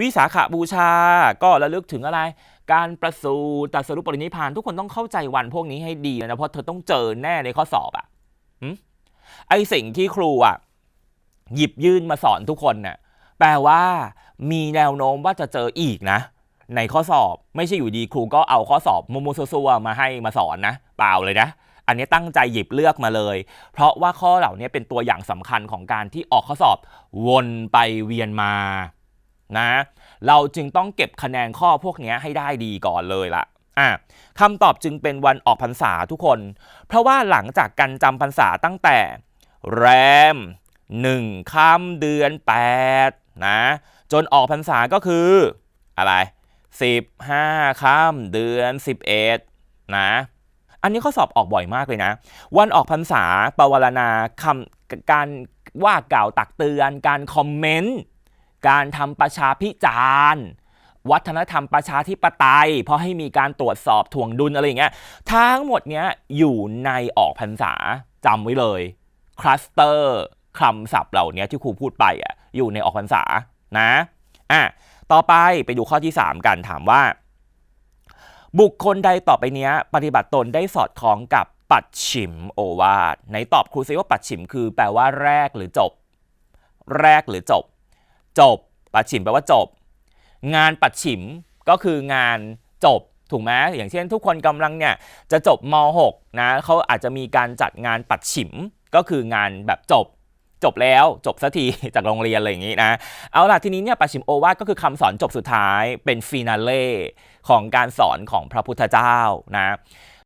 วิสาขาบูชา ก็ระลึกถึงอะไร การประสูติตรัสรุปปรินิพพาน ทุกคนต้องเข้าใจวันพวกนี้ให้ดีนะเพราะเธอต้องเจอแน่ในข้อสอบอะ่ะไอสิ่งที่ครูอะ หยิบยื่นมาสอนทุกคนเนี่ยแปลว่ามีแนวโน้มว่าจะเจออีกนะ ในข้อสอบไม่ใช่อยู่ดีครูก็เอาข้อสอบมัวๆซัวมาให้มาสอนนะ เปล่าเลยนะอันนี้ตั้งใจหยิบเลือกมาเลย เพราะว่าข้อเหล่านี้เป็นตัวอย่างสำคัญของการที่ออกข้อสอบวนไปเวียนมา นะ เราจึงต้องเก็บคะแนนข้อพวกนี้ให้ได้ดีก่อนเลยล่ะอะคำตอบจึงเป็นวันออกพรรษาทุกคน เพราะว่าหลังจากการจำพรรษาตั้งแต่ แรม 1ค่ำเดือน 8 นะ จนออกพรรษาก็คือ อะไร 15ค่ำเดือน 11 นะอันนี้ข้อสอบออกบ่อยมากเลยนะ วันออกพรรษาปวารณาคำการว่ากล่าวตักเตือน การคอมเมนต์ การทำประชาพิจารณ์วัฒนธรรมประชาธิปไตย เพราะให้มีการตรวจสอบถ่วงดุลอะไรอย่างเงี้ยทั้งหมดเนี้ยอยู่ในออกพรรษาจำไว้เลยคลัสเตอร์คำศัพท์เหล่านี้ที่ครูพูดไปอะอยู่ในออกพรรษานะอะต่อไปไปดูข้อที่ 3 กันถามว่า บุคคลใดต่อไปเนี้ย ปฏิบัติตนได้สอดคล้องกับปัดฉิมโอวาทในตอบครูซิว่าปัดฉิมคือแปลว่าแรกหรือจบ แรกหรือจบ จบ ปัดฉิมแปลว่าจบ งานปัดฉิมก็คืองานจบถูกไหมอย่างเช่นทุกคนกำลังเนี่ยจะจบม .6 นะเขาอาจจะมีการจัดงานปัดฉิมก็คืองานแบบจบ จบแล้วจบสักทีจากโรงเรียนอะไรอย่างนี้นะเอาล่ะทีนี้เนี่ยปัดฉิมโอวาทก็คือคำสอนจบสุดท้ายเป็นฟีนาเล่ของการสอนของพระพุทธเจ้านะ